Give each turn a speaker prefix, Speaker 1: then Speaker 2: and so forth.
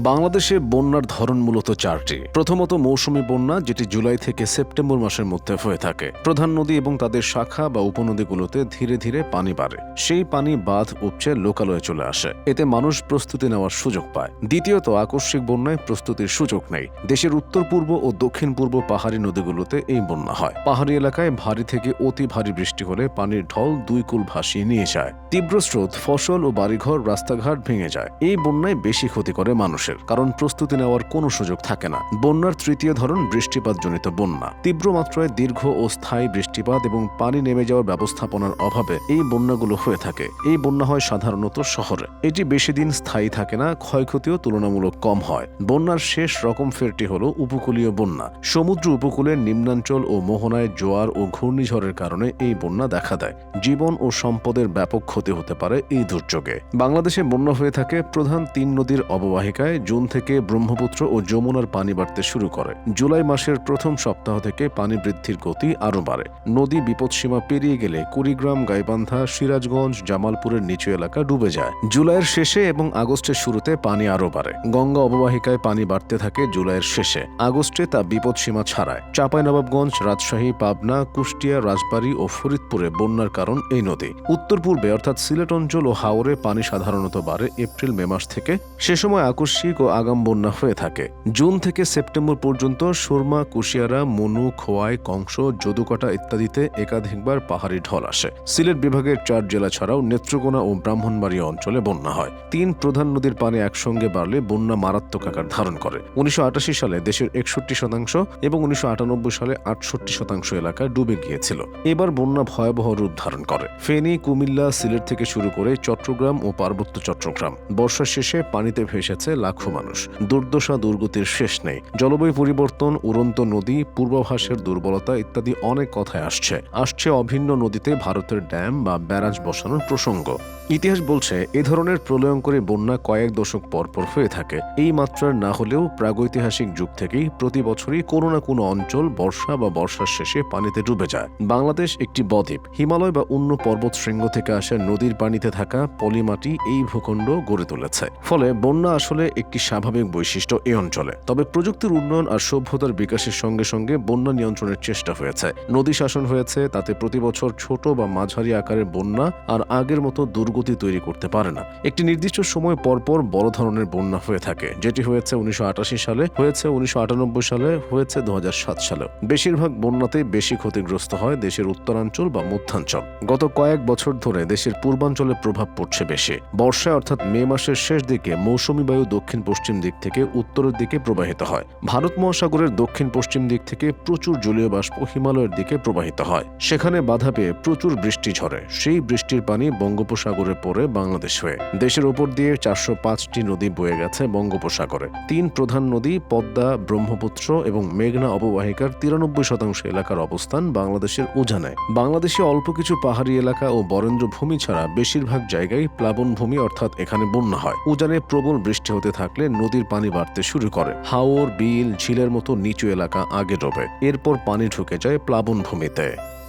Speaker 1: বাংলাদেশে বন্যার ধরন মূলত চারটি। প্রথমত মৌসুমী বন্যা, যেটি জুলাই থেকে সেপ্টেম্বর মাসের মধ্যে হয়ে থাকে। প্রধান নদী এবং তাদের শাখা বা উপনদীগুলোতে ধীরে ধীরে পানি বাড়ে। সেই পানি বাঁধ উপচে লোকালয়ে চলে আসে। এতে মানুষ প্রস্তুতি নেওয়ার সুযোগ পায়। দ্বিতীয়ত, আকস্মিক বন্যায় প্রস্তুতির সুযোগ নেই। দেশের উত্তর পূর্ব ও দক্ষিণ পূর্ব পাহাড়ি নদীগুলোতে এই বন্যা হয়। পাহাড়ি এলাকায় ভারী থেকে অতি ভারী বৃষ্টি হলে পানির ঢল দুই কুল ভাসিয়ে নিয়ে যায়। তীব্র স্রোত, ফসল ও বাড়িঘর, রাস্তাঘাট ভেঙে যায়। এই বন্যায় বেশি ক্ষতি করে মানুষের। কারণ প্রস্তুতি নেওয়ার কোনো সুযোগ থাকে না। বন্যার তৃতীয় ধরন বৃষ্টিপাতজনিত বন্যা। তীব্র মাত্রায় দীর্ঘ ও স্থায়ী বৃষ্টিপাত এবং পানি নেমে যাওয়ার ব্যবস্থাপনার অভাবে এই বন্যাগুলো হয়ে থাকে। এই বন্যা হয় সাধারণত শহরে। এটি বেশি দিন স্থায়ী থাকে না, ক্ষয়ক্ষতিও তুলনামূলক কম হয়। বন্যার শেষ রকম ফেরটি হল উপকূলীয় বন্যা। সমুদ্র উপকূলের নিম্নাঞ্চল ও মোহনায় জোয়ার ও ঘূর্ণিঝড়ের কারণে এই বন্যা দেখা দেয়। জীবন ও সম্পদের ব্যাপক ক্ষতি হতে পারে এই দুর্যোগে। বাংলাদেশে বন্যা হয়ে থাকে প্রধান তিন নদীর অববাহিকায় জুন থেকে ব্রহ্মপুত্র ও যমুনার পানি বাড়তে শুরু করে। জুলাই মাসের প্রথম সপ্তাহ থেকে পানি বৃদ্ধির গতি আরও বাড়ে। নদী বিপদসীমা পেরিয়ে গেলে কুড়িগ্রাম, গাইবান্ধা, সিরাজগঞ্জ, জামালপুরের নিচু এলাকা ডুবে যায়। জুলাইয়ের শেষে এবং আগস্টের শুরুতে পানি আরও বাড়ে। গঙ্গা অববাহিকায় পানি বাড়তে থাকে জুলাইয়ের শেষে। আগস্টে তা বিপদসীমা ছাড়ায়। চাঁপাইনবাবগঞ্জ, রাজশাহী, পাবনা, কুষ্টিয়া, রাজবাড়ী ও ফরিদপুরে বন্যার কারণ এই নদী। উত্তর পূর্বে অর্থাৎ সিলেট অঞ্চল ও হাওরে পানি সাধারণত বাড়ে এপ্রিল, মে মাস থেকে। সে সময় আকস্মিক ও আগাম বন্যা হয়ে থাকে। জুন থেকে সেপ্টেম্বর পর্যন্ত সুরমা, কুশিয়ারা, মনু, খোয়াই, কংস, যদুকাটা ইত্যাদিতে একাধিকবার পাহাড়ি ঢল আসে। সিলেট বিভাগের চার জেলা ছাড়াও নেত্রকোনা ও ব্রাহ্মণবাড়িয়া অঞ্চলে বন্যা হয়। তিন প্রধান নদীর পানি একসঙ্গে বাড়লে বন্যা মারাত্মক আকার ধারণ করে। উনিশশো আটাশি সালে দেশের একষট্টি শতাংশ এবং উনিশশো আটানব্বই সালে আটষট্টি শতাংশ এলাকা ডুবে গিয়েছিল। এবার বন্যা ভয়াবহ রূপ ধারণ করে। ফেনী, কুমিল্লা, সিলেট থেকে শুরু করে চট্টগ্রাম ও পার্বত্য চট্টগ্রাম। বর্ষার শেষে পানিতে ভেসেছে লাখো মানুষ। দুর্দশা, দুর্গতির শেষ নেই। জলবায়ু পরিবর্তন, উড়ন্ত নদী, পূর্বাভাসের দুর্বলতা ইত্যাদি অনেক কথায় আসছে। আসছে অভিন্ন নদীতে ভারতের ড্যাম বা ব্যারাজ বসানোর প্রসঙ্গ। ইতিহাস বলছে, এ ধরনের প্রলয়ঙ্করী বন্যা কয়েক দশক পর পর হয়ে থাকে। এই মাত্রার না হলেও প্রাগৈতিহাসিক যুগ থেকেই প্রতি বছরই কোনো না কোনো অঞ্চল বর্ষা বা বর্ষার শেষে পানিতে ডুবে যায়। বাংলাদেশ একটি বদ্বীপ। হিমালয় বা অন্য পর্বত শৃঙ্গ থেকে আসা নদীর পানিতে থাকা পলিমাটি এই ভূখণ্ড গড়ে তুলেছে। ফলে বন্যা আসলে একটি স্বাভাবিক বৈশিষ্ট্য এই অঞ্চলে। তবে প্রযুক্তির উন্নয়ন আর সভ্যতার বিকাশের সঙ্গে সঙ্গে বন্যা নিয়ন্ত্রণের চেষ্টা হয়েছে। নদী শাসন হয়েছে, তাতে প্রতি বছর ছোট বা মাঝারি আকারের বন্যা আর আগের মতো দুর্গতি তৈরি করতে পারে না। একটি নির্দিষ্ট সময় পরপর বড় ধরনের বন্যা হয়ে থাকে, যেটি হয়েছে উনিশশো সালে, হয়েছে উনিশশো আটানব্বই সালে, হয়েছে দুহাজার সাত সালে বেশিরভাগ বন্যাতেই বেশি ক্ষতিগ্রস্ত হয় দেশের উত্তরাঞ্চল বা মধ্যাঞ্চল। গত কয়েক বছর ধরে দেশের পূর্বাঞ্চলে প্রভাব পড়ছে বেশি। বর্ষায় অর্থাৎ মে মাসের শেষ দিকে মৌসুমী বায়ু দক্ষিণ পশ্চিম দিক থেকে উত্তরের দিকে প্রবাহিত হয়। ভারত মহাসাগরের দক্ষিণ পশ্চিম দিক থেকে প্রচুর জলীয় বাষ্প হিমালয়ের দিকে প্রবাহিত হয়। সেখানে বাধা পেয়ে প্রচুর বৃষ্টি ঝরে। সেই বৃষ্টির পানি বঙ্গোপসাগরে পড়ে বাংলাদেশ হয়ে। দেশের ওপর দিয়ে চারশো পাঁচটি নদী বয়ে গেছে বঙ্গোপসাগরে। তিন প্রধান নদী পদ্মা, ব্রহ্মপুত্র এবং মেঘনা অববাহিকার তিরানব্বই শতাংশ এলাকার অবস্থান বাংলাদেশের উজানে। বাংলাদেশে অল্প কিছু পাহাড়ি এলাকা ও বরেন্দ্র ভূমি ছাড়া বেশিরভাগ জায়গায় প্লাবনভূমি অর্থাৎ এখানে বন্যা হয়। উজানে প্রবল বৃষ্টি হতে থাকলে নদীর পানি বাড়তে শুরু করে। হাওর, বিল, ঝিলের মতো নিচু এলাকা আগে ডোবে। এরপর পানি ঢুকে যায় প্লাবনভূমিতে।